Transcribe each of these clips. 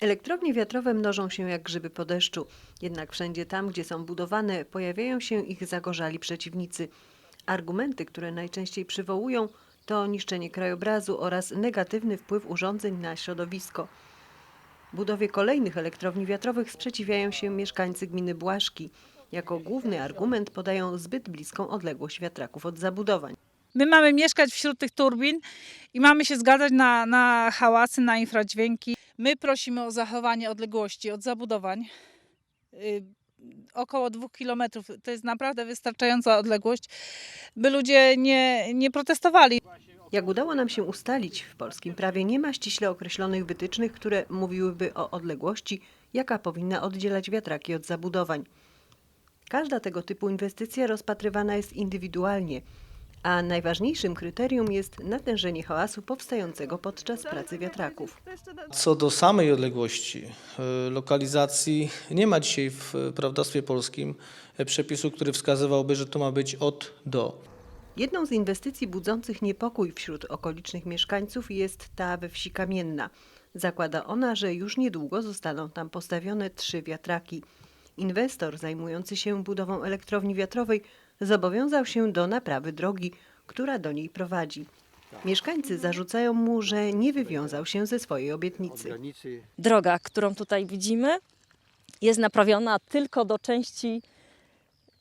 Elektrownie wiatrowe mnożą się jak grzyby po deszczu. Jednak wszędzie tam, gdzie są budowane, pojawiają się ich zagorzali przeciwnicy. Argumenty, które najczęściej przywołują, to niszczenie krajobrazu oraz negatywny wpływ urządzeń na środowisko. Budowie kolejnych elektrowni wiatrowych sprzeciwiają się mieszkańcy gminy Błaszki. Jako główny argument podają zbyt bliską odległość wiatraków od zabudowań. My mamy mieszkać wśród tych turbin i mamy się zgadzać na, na hałasy, na infradźwięki. My prosimy o zachowanie odległości od zabudowań. Y, około dwóch kilometrów to jest naprawdę wystarczająca odległość, by ludzie nie, nie protestowali. Jak udało nam się ustalić, w polskim prawie nie ma ściśle określonych wytycznych, które mówiłyby o odległości, jaka powinna oddzielać wiatraki od zabudowań. Każda tego typu inwestycja rozpatrywana jest indywidualnie, a najważniejszym kryterium jest natężenie hałasu powstającego podczas pracy wiatraków. Co do samej odległości y, lokalizacji, nie ma dzisiaj w prawodawstwie polskim y, przepisu, który wskazywałby, że to ma być od do. Jedną z inwestycji budzących niepokój wśród okolicznych mieszkańców jest ta we wsi Kamienna. Zakłada ona, że już niedługo zostaną tam postawione trzy wiatraki. Inwestor zajmujący się budową elektrowni wiatrowej zobowiązał się do naprawy drogi, która do niej prowadzi. Mieszkańcy zarzucają mu, że nie wywiązał się ze swojej obietnicy. droga, którą tutaj widzimy, jest naprawiona tylko do części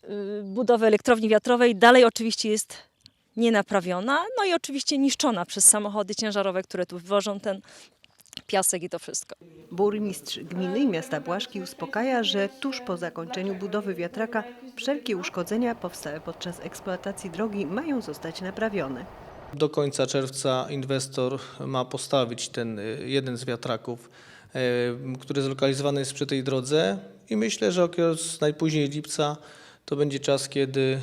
y, budowy elektrowni wiatrowej. Dalej oczywiście jest nienaprawiona, no i oczywiście niszczona przez samochody ciężarowe, które tu wożą ten piasek i to wszystko. Burmistrz gminy i miasta Błaszki uspokaja, że tuż po zakończeniu budowy wiatraka wszelkie uszkodzenia powstałe podczas eksploatacji drogi mają zostać naprawione. Do końca czerwca inwestor ma postawić ten y, jeden z wiatraków, y, który zlokalizowany jest przy tej drodze i myślę, że okres najpóźniej lipca to będzie czas, kiedy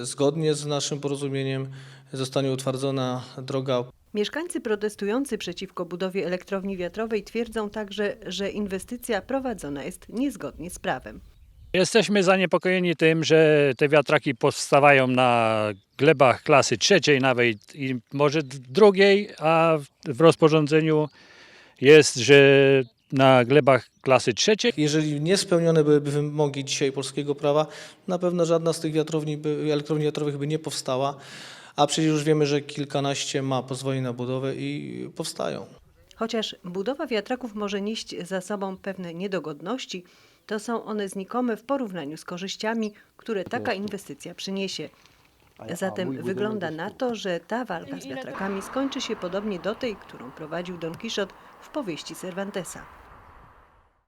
y, zgodnie z naszym porozumieniem zostanie utwardzona droga Mieszkańcy protestujący przeciwko budowie elektrowni wiatrowej twierdzą także, że inwestycja prowadzona jest niezgodnie z prawem. Jesteśmy zaniepokojeni tym, że te wiatraki powstawają na glebach klasy trzeciej nawet i może drugiej, a w rozporządzeniu jest, że na glebach klasy trzeciej. Jeżeli nie spełnione byłyby wymogi dzisiaj polskiego prawa, na pewno żadna z tych wiatrowni, by, elektrowni wiatrowych by nie powstała, a przecież już wiemy, że kilkanaście ma pozwoleń na budowę i powstają. Chociaż budowa wiatraków może nieść za sobą pewne niedogodności, to są one znikome w porównaniu z korzyściami, które taka inwestycja przyniesie. Zatem wygląda na to, że ta walka z wiatrakami skończy się podobnie do tej, którą prowadził Don Quixote w powieści Cervantesa.